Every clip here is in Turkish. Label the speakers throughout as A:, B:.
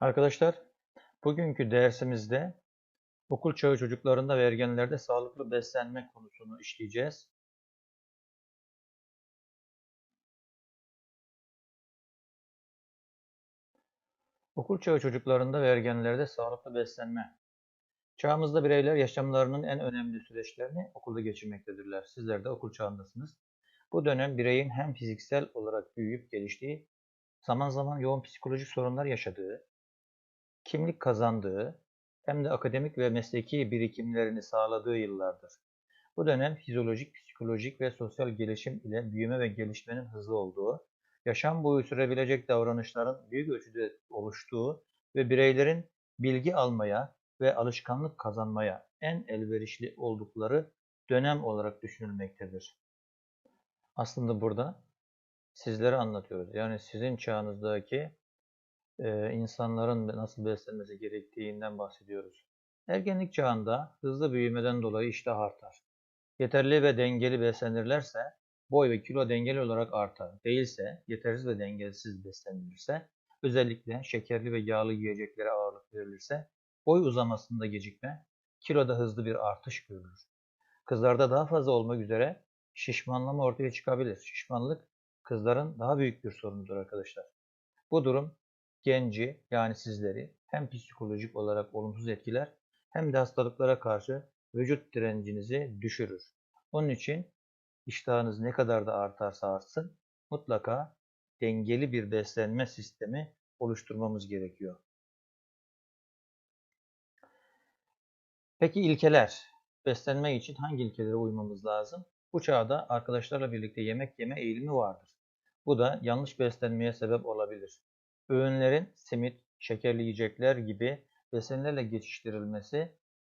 A: Arkadaşlar, bugünkü dersimizde okul çağı çocuklarında ve ergenlerde sağlıklı beslenme konusunu işleyeceğiz. Okul çağı çocuklarında ve ergenlerde sağlıklı beslenme. Çağımızda bireyler yaşamlarının en önemli süreçlerini okulda geçirmektedirler. Sizler de okul çağındasınız. Bu dönem bireyin hem fiziksel olarak büyüyüp geliştiği, zaman zaman yoğun psikolojik sorunlar yaşadığı, kimlik kazandığı hem de akademik ve mesleki birikimlerini sağladığı yıllardır. Bu dönem fizyolojik, psikolojik ve sosyal gelişim ile büyüme ve gelişmenin hızlı olduğu, yaşam boyu sürebilecek davranışların büyük ölçüde oluştuğu ve bireylerin bilgi almaya ve alışkanlık kazanmaya en elverişli oldukları dönem olarak düşünülmektedir. Aslında burada sizlere anlatıyoruz. Yani sizin çağınızdaki e, insanların nasıl beslenmesi gerektiğinden bahsediyoruz. Ergenlik çağında hızlı büyümeden dolayı iştah artar. Yeterli ve dengeli beslenirlerse boy ve kilo dengeli olarak artar. Değilse yetersiz ve dengesiz beslenilirse özellikle şekerli ve yağlı yiyeceklere ağırlık verilirse boy uzamasında gecikme, kiloda hızlı bir artış görülür. Kızlarda daha fazla olmak üzere şişmanlama ortaya çıkabilir. Şişmanlık kızların daha büyük bir sorunudur arkadaşlar. Bu durum genci yani sizleri hem psikolojik olarak olumsuz etkiler hem de hastalıklara karşı vücut direncinizi düşürür. Onun için iştahınız ne kadar da artarsa artsın mutlaka dengeli bir beslenme sistemi oluşturmamız gerekiyor. Peki ilkeler. Beslenmek için hangi ilkelere uymamız lazım? Bu çağda arkadaşlarla birlikte yemek yeme eğilimi vardır. Bu da yanlış beslenmeye sebep olabilir. Öğünlerin simit, şekerli yiyecekler gibi besinlerle geçiştirilmesi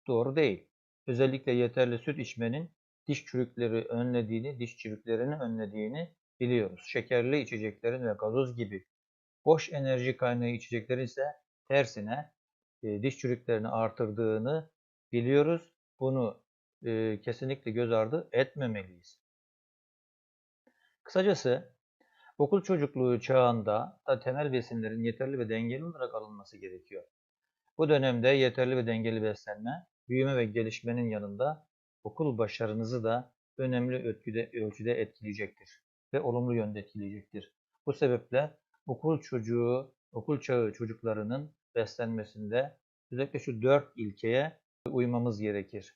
A: doğru değil. Özellikle yeterli süt içmenin diş çürükleri önlediğini, diş çürüklerini önlediğini biliyoruz. Şekerli içeceklerin ve gazoz gibi boş enerji kaynağı içeceklerin ise tersine e, diş çürüklerini artırdığını biliyoruz. Bunu e, kesinlikle göz ardı etmemeliyiz. Kısacası Okul çocukluğu çağında da temel besinlerin yeterli ve dengeli olarak alınması gerekiyor. Bu dönemde yeterli ve dengeli beslenme, büyüme ve gelişmenin yanında okul başarınızı da önemli ölçüde, ölçüde etkileyecektir ve olumlu yönde etkileyecektir. Bu sebeple okul çocuğu, okul çağı çocuklarının beslenmesinde özellikle şu dört ilkeye uymamız gerekir.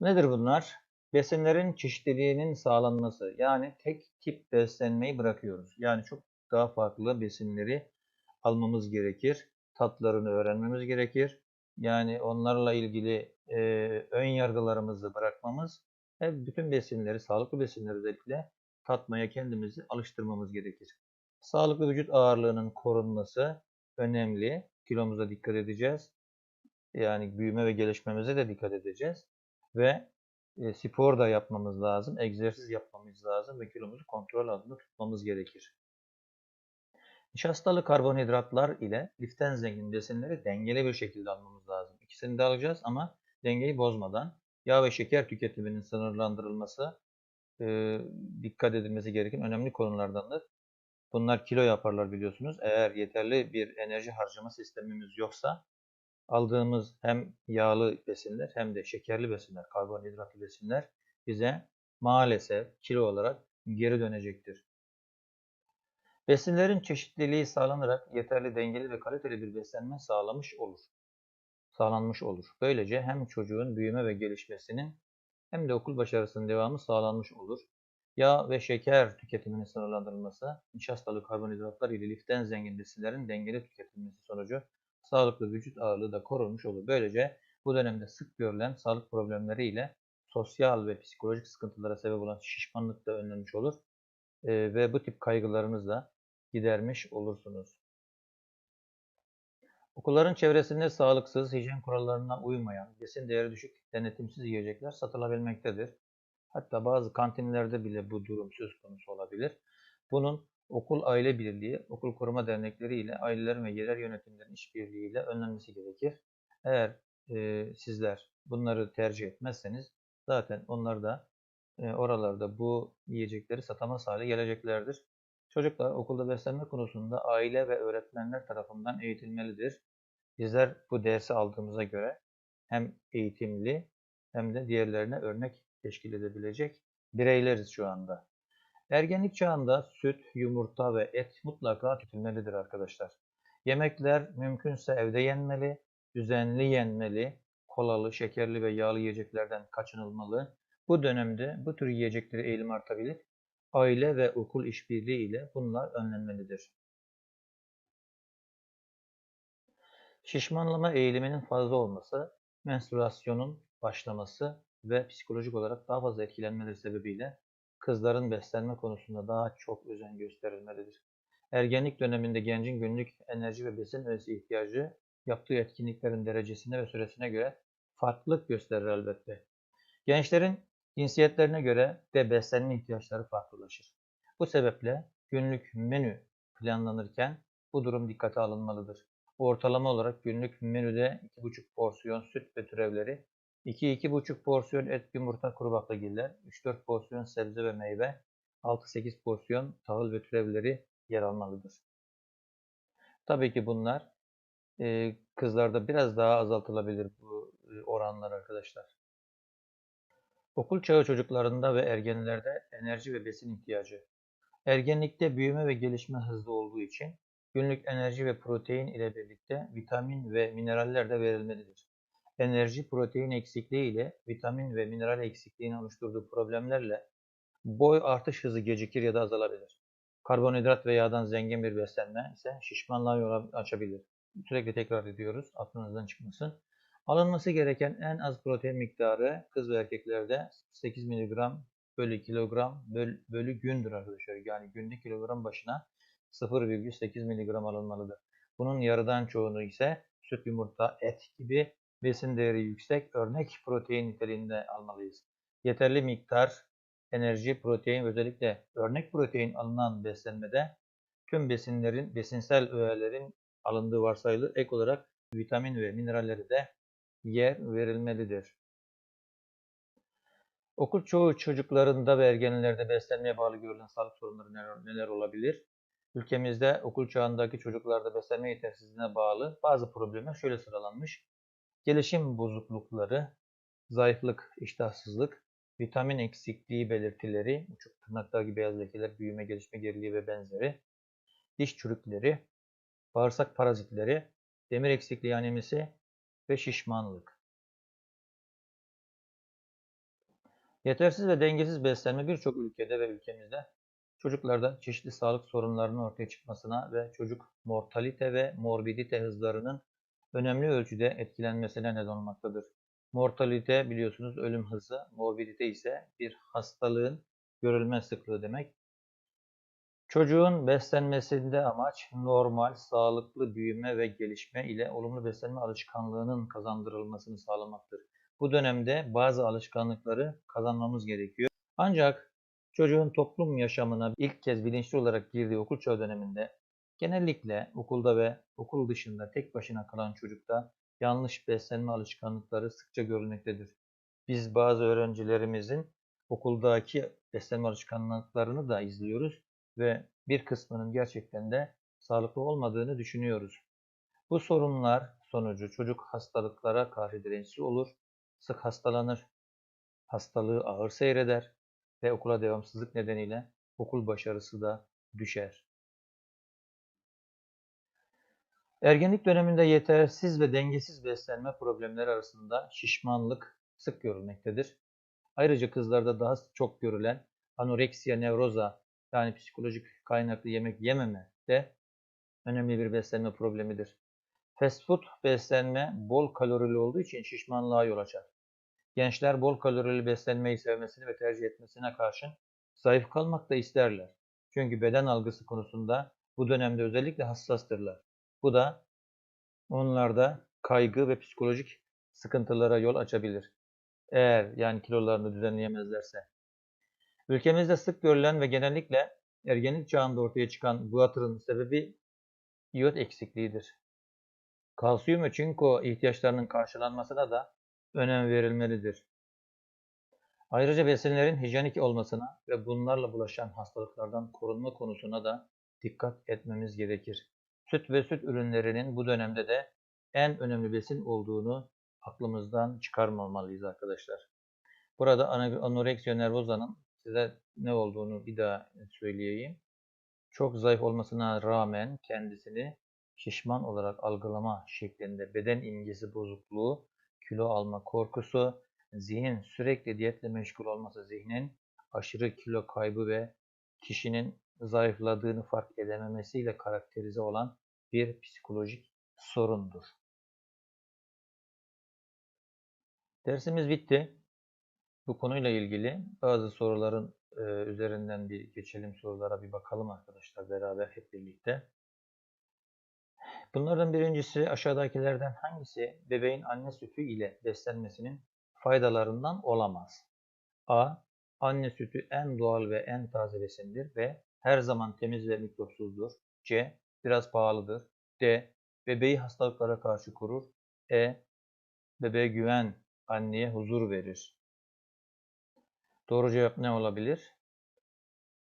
A: Nedir bunlar? Besinlerin çeşitliliğinin sağlanması. Yani tek tip beslenmeyi bırakıyoruz. Yani çok daha farklı besinleri almamız gerekir. Tatlarını öğrenmemiz gerekir. Yani onlarla ilgili e, ön yargılarımızı bırakmamız ve bütün besinleri, sağlıklı besinleri özellikle tatmaya kendimizi alıştırmamız gerekir. Sağlıklı vücut ağırlığının korunması önemli. Kilomuza dikkat edeceğiz. Yani büyüme ve gelişmemize de dikkat edeceğiz. Ve e, spor da yapmamız lazım, egzersiz yapmamız lazım ve kilomuzu kontrol altında tutmamız gerekir. Nişastalı karbonhidratlar ile liften zengin besinleri dengeli bir şekilde almamız lazım. İkisini de alacağız ama dengeyi bozmadan yağ ve şeker tüketiminin sınırlandırılması e, dikkat edilmesi gereken önemli konulardandır. Bunlar kilo yaparlar biliyorsunuz. Eğer yeterli bir enerji harcama sistemimiz yoksa aldığımız hem yağlı besinler hem de şekerli besinler, karbonhidratlı besinler bize maalesef kilo olarak geri dönecektir. Besinlerin çeşitliliği sağlanarak yeterli, dengeli ve kaliteli bir beslenme sağlamış olur. Sağlanmış olur. Böylece hem çocuğun büyüme ve gelişmesinin hem de okul başarısının devamı sağlanmış olur. Yağ ve şeker tüketiminin sınırlandırılması, nişastalı karbonhidratlar ile liften zengin besinlerin dengeli tüketilmesi sonucu sağlıklı vücut ağırlığı da korunmuş olur. Böylece bu dönemde sık görülen sağlık problemleri ile sosyal ve psikolojik sıkıntılara sebep olan şişmanlık da önlenmiş olur. E, ve bu tip kaygılarınızı da gidermiş olursunuz. Okulların çevresinde sağlıksız, hijyen kurallarına uymayan, besin değeri düşük, denetimsiz yiyecekler satılabilmektedir. Hatta bazı kantinlerde bile bu durum söz konusu olabilir. Bunun okul aile birliği, okul koruma dernekleri ile ailelerin ve yerel yönetimlerin işbirliğiyle önlenmesi gerekir. Eğer e, sizler bunları tercih etmezseniz zaten onlar da e, oralarda bu yiyecekleri satamaz hale geleceklerdir. Çocuklar okulda beslenme konusunda aile ve öğretmenler tarafından eğitilmelidir. Bizler bu dersi aldığımıza göre hem eğitimli hem de diğerlerine örnek teşkil edebilecek bireyleriz şu anda. Ergenlik çağında süt, yumurta ve et mutlaka tüketilmelidir arkadaşlar. Yemekler mümkünse evde yenmeli, düzenli yenmeli, kolalı, şekerli ve yağlı yiyeceklerden kaçınılmalı. Bu dönemde bu tür yiyecekleri eğilim artabilir. Aile ve okul işbirliği ile bunlar önlenmelidir. Şişmanlama eğiliminin fazla olması, menstruasyonun başlaması ve psikolojik olarak daha fazla etkilenmeleri sebebiyle kızların beslenme konusunda daha çok özen gösterilmelidir. Ergenlik döneminde gencin günlük enerji ve besin öğesi ihtiyacı yaptığı etkinliklerin derecesine ve süresine göre farklılık gösterir elbette. Gençlerin cinsiyetlerine göre de beslenme ihtiyaçları farklılaşır. Bu sebeple günlük menü planlanırken bu durum dikkate alınmalıdır. Ortalama olarak günlük menüde 2,5 porsiyon süt ve türevleri, 2-2,5 porsiyon et, yumurta, kuru baklagiller, 3-4 porsiyon sebze ve meyve, 6-8 porsiyon tahıl ve türevleri yer almalıdır. Tabii ki bunlar e, kızlarda biraz daha azaltılabilir bu e, oranlar arkadaşlar. Okul çağı çocuklarında ve ergenlerde enerji ve besin ihtiyacı. Ergenlikte büyüme ve gelişme hızlı olduğu için günlük enerji ve protein ile birlikte vitamin ve mineraller de verilmelidir. Enerji protein eksikliği ile vitamin ve mineral eksikliğinin oluşturduğu problemlerle boy artış hızı gecikir ya da azalabilir. Karbonhidrat ve yağdan zengin bir beslenme ise şişmanlığa yol açabilir. Sürekli tekrar ediyoruz, aklınızdan çıkmasın. Alınması gereken en az protein miktarı kız ve erkeklerde 8 mg bölü kilogram bölü, bölü gündür arkadaşlar. Yani günde kilogram başına 0,8 mg alınmalıdır. Bunun yarıdan çoğunu ise süt, yumurta, et gibi besin değeri yüksek örnek protein niteliğinde almalıyız. Yeterli miktar enerji, protein özellikle örnek protein alınan beslenmede tüm besinlerin, besinsel öğelerin alındığı varsayılır. Ek olarak vitamin ve mineralleri de yer verilmelidir. Okul çoğu çocuklarında ve ergenlerde beslenmeye bağlı görülen sağlık sorunları neler, neler olabilir? Ülkemizde okul çağındaki çocuklarda beslenme yetersizliğine bağlı bazı problemler şöyle sıralanmış. Gelişim bozuklukları, zayıflık, iştahsızlık, vitamin eksikliği belirtileri, uçuk tırnaklar gibi beyaz lekeler, büyüme, gelişme geriliği ve benzeri, diş çürükleri, bağırsak parazitleri, demir eksikliği anemisi ve şişmanlık. Yetersiz ve dengesiz beslenme birçok ülkede ve ülkemizde çocuklarda çeşitli sağlık sorunlarının ortaya çıkmasına ve çocuk mortalite ve morbidite hızlarının önemli ölçüde etkilenmesine neden olmaktadır. Mortalite biliyorsunuz ölüm hızı, morbidite ise bir hastalığın görülme sıklığı demek. Çocuğun beslenmesinde amaç normal, sağlıklı büyüme ve gelişme ile olumlu beslenme alışkanlığının kazandırılmasını sağlamaktır. Bu dönemde bazı alışkanlıkları kazanmamız gerekiyor. Ancak çocuğun toplum yaşamına ilk kez bilinçli olarak girdiği okul çağı döneminde genellikle okulda ve okul dışında tek başına kalan çocukta yanlış beslenme alışkanlıkları sıkça görülmektedir. Biz bazı öğrencilerimizin okuldaki beslenme alışkanlıklarını da izliyoruz ve bir kısmının gerçekten de sağlıklı olmadığını düşünüyoruz. Bu sorunlar sonucu çocuk hastalıklara karşı dirençli olur, sık hastalanır, hastalığı ağır seyreder ve okula devamsızlık nedeniyle okul başarısı da düşer. Ergenlik döneminde yetersiz ve dengesiz beslenme problemleri arasında şişmanlık sık görülmektedir. Ayrıca kızlarda daha çok görülen anoreksiya nevroza yani psikolojik kaynaklı yemek yememe de önemli bir beslenme problemidir. Fast food beslenme bol kalorili olduğu için şişmanlığa yol açar. Gençler bol kalorili beslenmeyi sevmesini ve tercih etmesine karşın zayıf kalmak da isterler. Çünkü beden algısı konusunda bu dönemde özellikle hassastırlar. Bu da onlarda kaygı ve psikolojik sıkıntılara yol açabilir. Eğer yani kilolarını düzenleyemezlerse. Ülkemizde sık görülen ve genellikle ergenlik çağında ortaya çıkan bu hatırın sebebi iot eksikliğidir. Kalsiyum ve çinko ihtiyaçlarının karşılanmasına da önem verilmelidir. Ayrıca besinlerin hijyenik olmasına ve bunlarla bulaşan hastalıklardan korunma konusuna da dikkat etmemiz gerekir. Süt ve süt ürünlerinin bu dönemde de en önemli besin olduğunu aklımızdan çıkarmamalıyız arkadaşlar. Burada anoreksiya nervozanın size ne olduğunu bir daha söyleyeyim. Çok zayıf olmasına rağmen kendisini şişman olarak algılama şeklinde beden imgesi bozukluğu, kilo alma korkusu, zihin sürekli diyetle meşgul olması zihnin aşırı kilo kaybı ve kişinin zayıfladığını fark edememesiyle karakterize olan bir psikolojik sorundur. Dersimiz bitti. Bu konuyla ilgili bazı soruların e, üzerinden bir geçelim sorulara bir bakalım arkadaşlar beraber hep birlikte. Bunlardan birincisi aşağıdakilerden hangisi bebeğin anne sütü ile beslenmesinin faydalarından olamaz? A. Anne sütü en doğal ve en taze besindir ve her zaman temiz ve mikropsuzdur. C. Biraz pahalıdır. D. Bebeği hastalıklara karşı korur. E. Bebeğe güven, anneye huzur verir. Doğru cevap ne olabilir?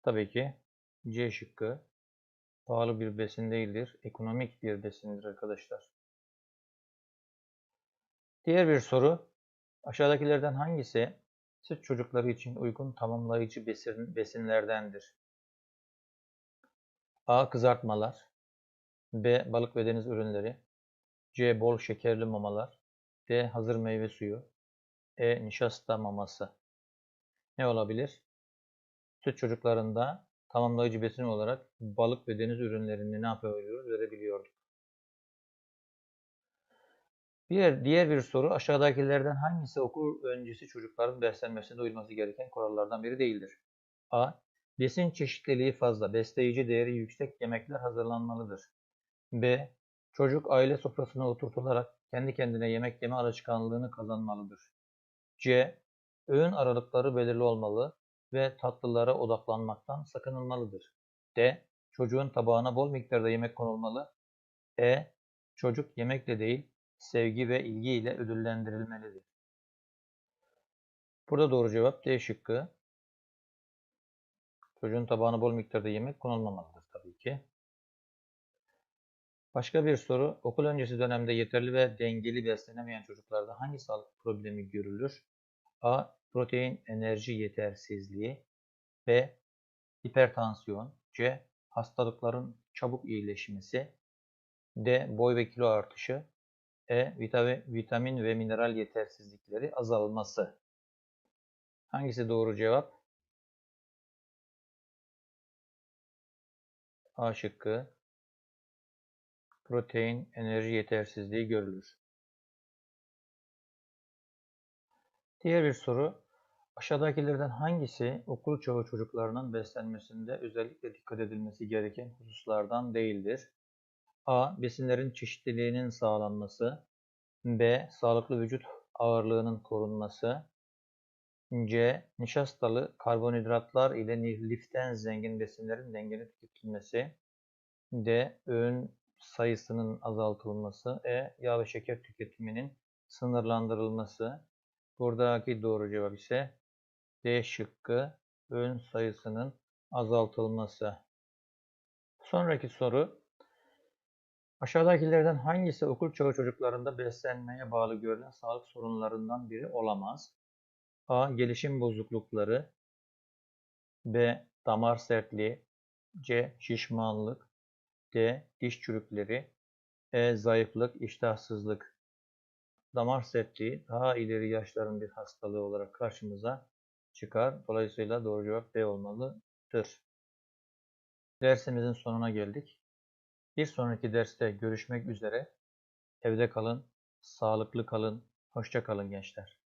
A: Tabii ki C şıkkı. Pahalı bir besin değildir. Ekonomik bir besindir arkadaşlar. Diğer bir soru. Aşağıdakilerden hangisi süt çocukları için uygun tamamlayıcı besin, besinlerdendir? A. Kızartmalar B. Balık ve deniz ürünleri C. Bol şekerli mamalar D. Hazır meyve suyu E. Nişasta maması Ne olabilir? Süt çocuklarında tamamlayıcı besin olarak balık ve deniz ürünlerini ne yapabiliyoruz? Verebiliyorduk. Bir diğer bir soru aşağıdakilerden hangisi okul öncesi çocukların beslenmesinde uyulması gereken kurallardan biri değildir? A. Besin çeşitliliği fazla, besleyici değeri yüksek yemekler hazırlanmalıdır. B. Çocuk aile sofrasına oturtularak kendi kendine yemek yeme alışkanlığını kazanmalıdır. C. Öğün aralıkları belirli olmalı ve tatlılara odaklanmaktan sakınılmalıdır. D. Çocuğun tabağına bol miktarda yemek konulmalı. E. Çocuk yemekle değil, sevgi ve ilgi ile ödüllendirilmelidir. Burada doğru cevap D şıkkı. Çocuğun tabağına bol miktarda yemek konulmamalıdır tabii ki. Başka bir soru. Okul öncesi dönemde yeterli ve dengeli beslenemeyen çocuklarda hangi sağlık problemi görülür? A. Protein enerji yetersizliği B. Hipertansiyon C. Hastalıkların çabuk iyileşmesi D. Boy ve kilo artışı E. Vitamin ve mineral yetersizlikleri azalması Hangisi doğru cevap? A şıkkı protein enerji yetersizliği görülür. Diğer bir soru. Aşağıdakilerden hangisi okul çağı çocuklarının beslenmesinde özellikle dikkat edilmesi gereken hususlardan değildir? A. Besinlerin çeşitliliğinin sağlanması. B. Sağlıklı vücut ağırlığının korunması. C. Nişastalı karbonhidratlar ile liften zengin besinlerin dengeli tüketilmesi. D. Öğün sayısının azaltılması. E. Yağ ve şeker tüketiminin sınırlandırılması. Buradaki doğru cevap ise D şıkkı öğün sayısının azaltılması. Sonraki soru. Aşağıdakilerden hangisi okul çağı çocuklarında beslenmeye bağlı görülen sağlık sorunlarından biri olamaz? A. Gelişim bozuklukları B. Damar sertliği C. Şişmanlık Diş çürükleri E. Zayıflık, iştahsızlık Damar sertliği daha ileri yaşların bir hastalığı olarak karşımıza çıkar. Dolayısıyla doğru cevap B olmalıdır. Dersimizin sonuna geldik. Bir sonraki derste görüşmek üzere. Evde kalın, sağlıklı kalın, hoşça kalın gençler.